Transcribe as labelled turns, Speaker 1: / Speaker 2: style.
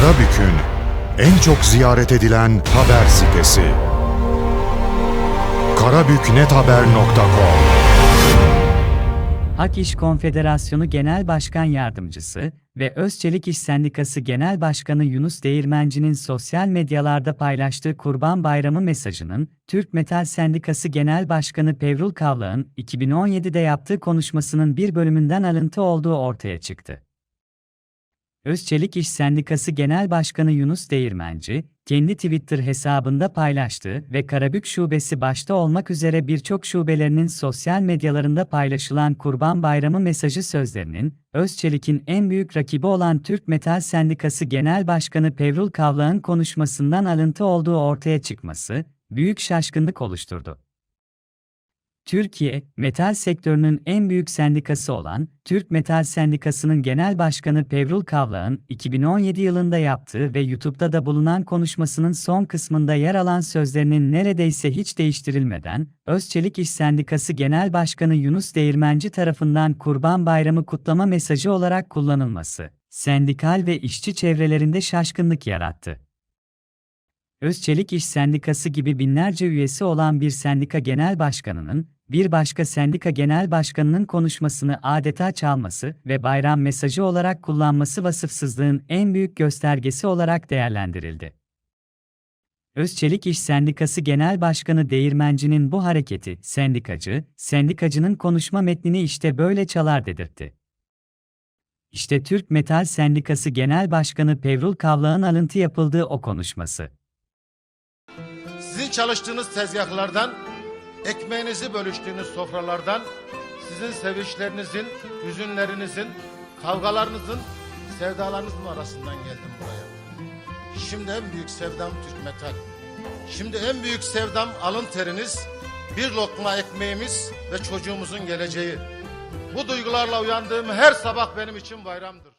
Speaker 1: Karabük'ün en çok ziyaret edilen haber sitesi. karabüknethaber.com
Speaker 2: Hak İş Konfederasyonu Genel Başkan Yardımcısı ve Özçelik İş Sendikası Genel Başkanı Yunus Değirmenci'nin sosyal medyalarda paylaştığı Kurban Bayramı mesajının, Türk Metal Sendikası Genel Başkanı Pevrul Kavlak'ın 2017'de yaptığı konuşmasının bir bölümünden alıntı olduğu ortaya çıktı. Özçelik İş Sendikası Genel Başkanı Yunus Değirmenci, kendi Twitter hesabında paylaştığı ve Karabük Şubesi başta olmak üzere birçok şubelerinin sosyal medyalarında paylaşılan Kurban Bayramı mesajı sözlerinin, Özçelik'in en büyük rakibi olan Türk Metal Sendikası Genel Başkanı Pevrul Kavlak'ın konuşmasından alıntı olduğu ortaya çıkması, büyük şaşkınlık oluşturdu. Türkiye, metal sektörünün en büyük sendikası olan Türk Metal Sendikası'nın Genel Başkanı Pevrul Kavlak'ın 2017 yılında yaptığı ve YouTube'da da bulunan konuşmasının son kısmında yer alan sözlerinin neredeyse hiç değiştirilmeden, Özçelik İş Sendikası Genel Başkanı Yunus Değirmenci tarafından Kurban Bayramı kutlama mesajı olarak kullanılması, sendikal ve işçi çevrelerinde şaşkınlık yarattı. Özçelik İş Sendikası gibi binlerce üyesi olan bir sendika genel başkanının, bir başka sendika genel başkanının konuşmasını adeta çalması ve bayram mesajı olarak kullanması vasıfsızlığın en büyük göstergesi olarak değerlendirildi. Özçelik İş Sendikası Genel Başkanı Değirmenci'nin bu hareketi, sendikacı, sendikacının konuşma metnini işte böyle çalar dedirtti. İşte Türk Metal Sendikası Genel Başkanı Pevrul Kavlak'ın alıntı yapıldığı o konuşması.
Speaker 3: Sizin çalıştığınız tezgahlardan, ekmeğinizi bölüştüğünüz sofralardan, sizin sevinçlerinizin, hüzünlerinizin, kavgalarınızın, sevdalarınızın arasından geldim buraya. Şimdi en büyük sevdam Türk Metal. Şimdi en büyük sevdam alın teriniz, bir lokma ekmeğimiz ve çocuğumuzun geleceği. Bu duygularla uyandığım her sabah benim için bayramdır.